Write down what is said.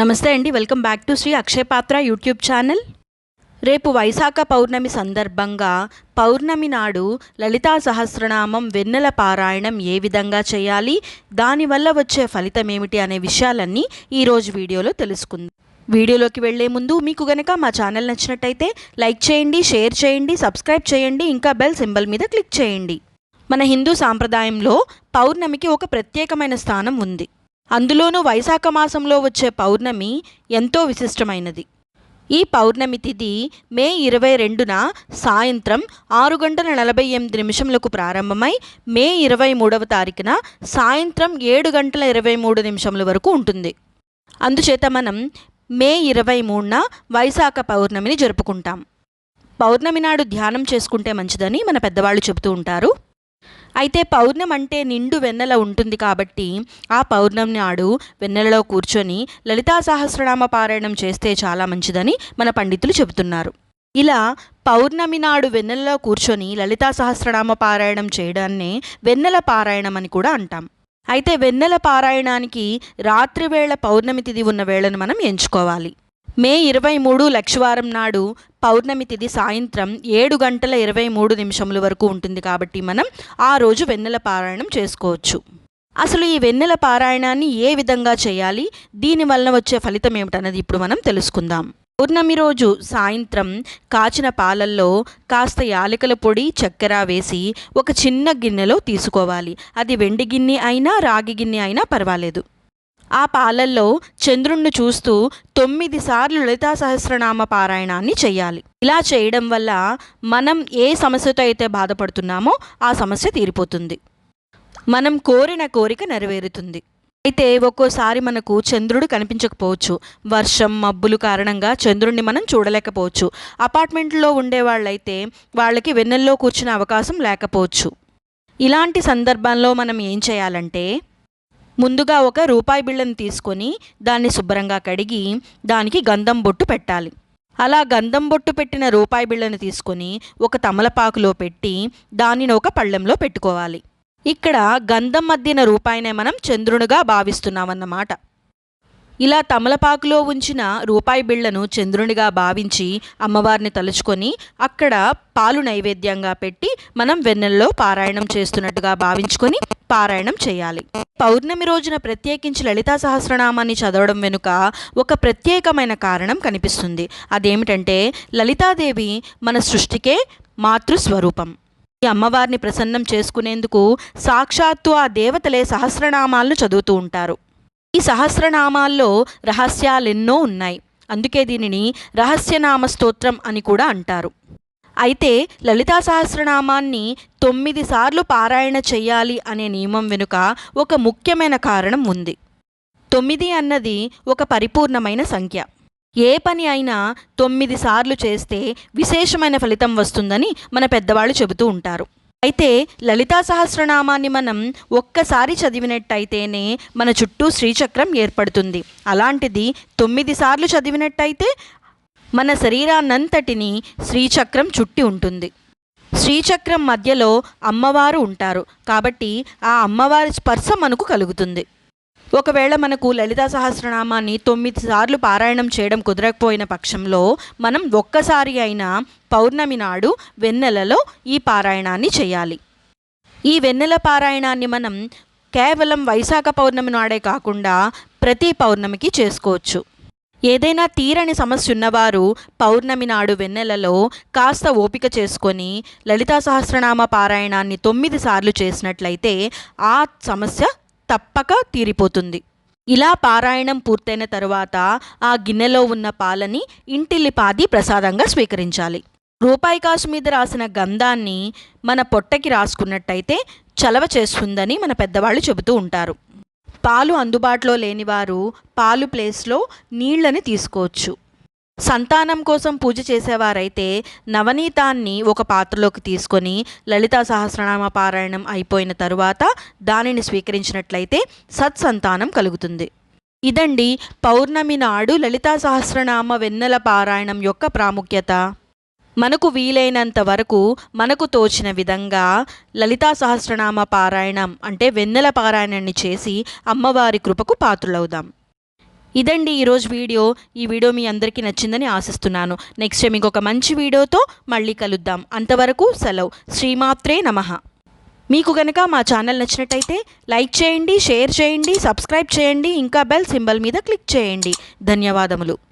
నమస్తే అండి welcome back to Sri Akshaya Patra YouTube channel. రేపు వైశాఖ పౌర్ణమి సందర్భంగా పౌర్ణమి నాడు లలితా సహస్రనామం వెన్నెల పారాయణం ఏ విధంగా చేయాలి దానివల్ల వచ్చే ఫలితం ఏమిటి అనే విషయాలన్నీ ఈరోజు వీడియోలో తెలుసుకుందాం. వీడియోలోకి వెళ్ళే ముందు మీకు గనక మా ఛానల్ నచ్చినట్టయితే లైక్ చేయండి షేర్ చేయండి సబ్స్క్రైబ్ చేయండి ఇంకా బెల్ సింబల్ మీద క్లిక్ చేయండి. మన హిందూ సాంప్రదాయంలో పౌర్ణమికి ఒక ప్రత్యేకమైన స్థానం ఉంది. అందులోనూ వైశాఖ మాసంలో వచ్చే పౌర్ణమి ఎంతో విశిష్టమైనది. ఈ పౌర్ణమి తిథి మే ఇరవై రెండున సాయంత్రం ఆరు గంటల నలభై ఎనిమిది నిమిషములకు ప్రారంభమై మే ఇరవై మూడవ తారీఖున సాయంత్రం ఏడు గంటల ఇరవై మూడు నిమిషముల వరకు ఉంటుంది. అందుచేత మనం మే ఇరవై మూడున వైశాఖ పౌర్ణమిని జరుపుకుంటాం. పౌర్ణమి నాడు ధ్యానం చేసుకుంటే మంచిదని మన పెద్దవాళ్ళు చెబుతూ ఉంటారు. అయితే పౌర్ణం అంటే నిండు వెన్నెల ఉంటుంది కాబట్టి ఆ పౌర్ణమి నాడు వెన్నెలలో కూర్చొని లలితా సహస్రనామ పారాయణం చేస్తే చాలా మంచిదని మన పండితులు చెబుతున్నారు. ఇలా పౌర్ణమి నాడు వెన్నెలలో కూర్చొని లలితా సహస్రనామ పారాయణం చేయడాన్నే వెన్నెల పారాయణం అని కూడా అంటాం. అయితే వెన్నెల పారాయణానికి రాత్రివేళ పౌర్ణమి తిథి ఉన్న వేళను మనం ఎంచుకోవాలి. మే ఇరవై మూడు లక్షవారం నాడు పౌర్ణమి తిథి సాయంత్రం ఏడు గంటల ఇరవై మూడు నిమిషముల వరకు ఉంటుంది కాబట్టి మనం ఆ రోజు వెన్నెల పారాయణం చేసుకోవచ్చు. అసలు ఈ వెన్నెల పారాయణాన్ని ఏ విధంగా చేయాలి? దీనివల్ల వచ్చే ఫలితం ఏమిటన్నది ఇప్పుడు మనం తెలుసుకుందాం. పౌర్ణమి రోజు సాయంత్రం కాచిన పాలల్లో కాస్త యాలకుల పొడి చక్కెర వేసి ఒక చిన్న గిన్నెలో తీసుకోవాలి. అది వెండి గిన్నె అయినా రాగి గిన్నె అయినా పర్వాలేదు. ఆ పాలల్లో చంద్రుణ్ణి చూస్తూ తొమ్మిది సార్లు లలితా సహస్రనామ పారాయణాన్ని చేయాలి ఇలా చేయడం వల్ల మనం ఏ సమస్యతో అయితే బాధపడుతున్నామో ఆ సమస్య తీరిపోతుంది. మనం కోరిన కోరిక నెరవేరుతుంది. అయితే ఒక్కోసారి మనకు చంద్రుడు కనిపించకపోవచ్చు. వర్షం మబ్బులు కారణంగా చంద్రుడిని మనం చూడలేకపోవచ్చు. అపార్ట్మెంట్లో ఉండే వాళ్ళైతే వాళ్ళకి వెన్నెల్లో కూర్చునే అవకాశం లేకపోవచ్చు. ఇలాంటి సందర్భంలో మనం ఏం చేయాలంటే ముందుగా ఒక రూపాయి బిళ్ళను తీసుకొని దాన్ని శుభ్రంగా కడిగి దానికి గంధం బొట్టు పెట్టాలి. అలా గంధం బొట్టు పెట్టిన రూపాయి బిళ్ళను తీసుకొని ఒక తమలపాకులో పెట్టి దానిని ఒక పళ్ళెంలో పెట్టుకోవాలి. ఇక్కడ గంధం మధ్యన రూపాయినే మనం చంద్రునిగా భావిస్తున్నామన్నమాట. ఇలా తమలపాకులో ఉంచిన రూపాయి బిళ్ళను చంద్రునిగా భావించి అమ్మవారిని తలుచుకొని అక్కడ పాలు నైవేద్యంగా పెట్టి మనం వెన్నెల్లో పారాయణం చేస్తున్నట్టుగా భావించుకొని పారాయణం చేయాలి. పౌర్ణమి రోజున ప్రత్యేకించి లలితా సహస్రనామాన్ని చదవడం వెనుక ఒక ప్రత్యేకమైన కారణం కనిపిస్తుంది. అదేమిటంటే లలితాదేవి మన సృష్టికే మాతృస్వరూపం. ఈ అమ్మవారిని ప్రసన్నం చేసుకునేందుకు సాక్షాత్తు ఆ దేవతలే సహస్రనామాలను చదువుతూ ఉంటారు. ఈ సహస్రనామాల్లో రహస్యాలెన్నో ఉన్నాయి. అందుకే దీనిని రహస్యనామ స్తోత్రం అని కూడా అంటారు. అయితే లలితా సహస్రనామాన్ని తొమ్మిది సార్లు పారాయణ చేయాలి అనే నియమం వెనుక ఒక ముఖ్యమైన కారణం ఉంది. తొమ్మిది అన్నది ఒక పరిపూర్ణమైన సంఖ్య. ఏ పని అయినా తొమ్మిది సార్లు చేస్తే విశేషమైన ఫలితం వస్తుందని మన పెద్దవాళ్ళు చెబుతూ ఉంటారు. అయితే లలితా సహస్రనామాన్ని మనం ఒక్కసారి చదివినట్టయితేనే మన చుట్టూ శ్రీచక్రం ఏర్పడుతుంది. అలాంటిది తొమ్మిది సార్లు చదివినట్టయితే మన శరీరాన్నంతటిని శ్రీచక్రం చుట్టి ఉంటుంది. శ్రీచక్రం మధ్యలో అమ్మవారు ఉంటారు. కాబట్టి ఆ అమ్మవారి స్పర్శ మనకు కలుగుతుంది. ఒకవేళ మనకు లలితా సహస్రనామాన్ని తొమ్మిది సార్లు పారాయణం చేయడం కుదరకపోయిన పక్షంలో మనం ఒక్కసారి అయినా పౌర్ణమి నాడు వెన్నెలలో ఈ పారాయణాన్ని చేయాలి. ఈ వెన్నెల పారాయణాన్ని మనం కేవలం వైశాఖ పౌర్ణమి నాడే కాకుండా ప్రతి పౌర్ణమికి చేసుకోవచ్చు. ఏదైనా తీరని సమస్య ఉన్నవారు పౌర్ణమి నాడు వెన్నెలలో కాస్త ఓపిక చేసుకొని లలితా సహస్రనామ పారాయణాన్ని తొమ్మిది సార్లు చేసినట్లయితే ఆ సమస్య తప్పక తీరిపోతుంది. ఇలా పారాయణం పూర్తయిన తరువాత ఆ గిన్నెలో ఉన్న పాలని ఇంటిల్లిపాది ప్రసాదంగా స్వీకరించాలి. రూపాయి కాసు మీద రాసిన గంధాన్ని మన పొట్టకి రాసుకున్నట్టయితే చలవ చేస్తుందని మన పెద్దవాళ్ళు చెబుతూ ఉంటారు. పాలు అందుబాటులో లేనివారు పాలు ప్లేస్లో నీళ్ళని తీసుకోవచ్చు. సంతానం కోసం పూజ చేసేవారైతే నవనీతాన్ని ఒక పాత్రలోకి తీసుకొని లలితా సహస్రనామ పారాయణం అయిపోయిన తరువాత దానిని స్వీకరించినట్లయితే సత్సంతానం కలుగుతుంది. ఇదండి పౌర్ణమి నాడు లలితా సహస్రనామ వెన్నెల పారాయణం యొక్క ప్రాముఖ్యత. మనకు వీలైనంత వరకు మనకు తోచిన విధంగా లలితా సహస్రనామ పారాయణం అంటే వెన్నెల పారాయణాన్ని చేసి అమ్మవారి కృపకు పాత్రులవుదాం. ఇదండి ఈరోజు వీడియో. ఈ వీడియో మీ అందరికీ నచ్చిందని ఆశిస్తున్నాను. నెక్స్ట్ టైం ఇంకొక మంచి వీడియోతో మళ్ళీ కలుద్దాం. అంతవరకు సెలవు. శ్రీమాత్రే నమః. మీకు కనుక మా ఛానల్ నచ్చినట్టయితే లైక్ చేయండి షేర్ చేయండి సబ్స్క్రైబ్ చేయండి ఇంకా బెల్ సింబల్ మీద క్లిక్ చేయండి. ధన్యవాదములు.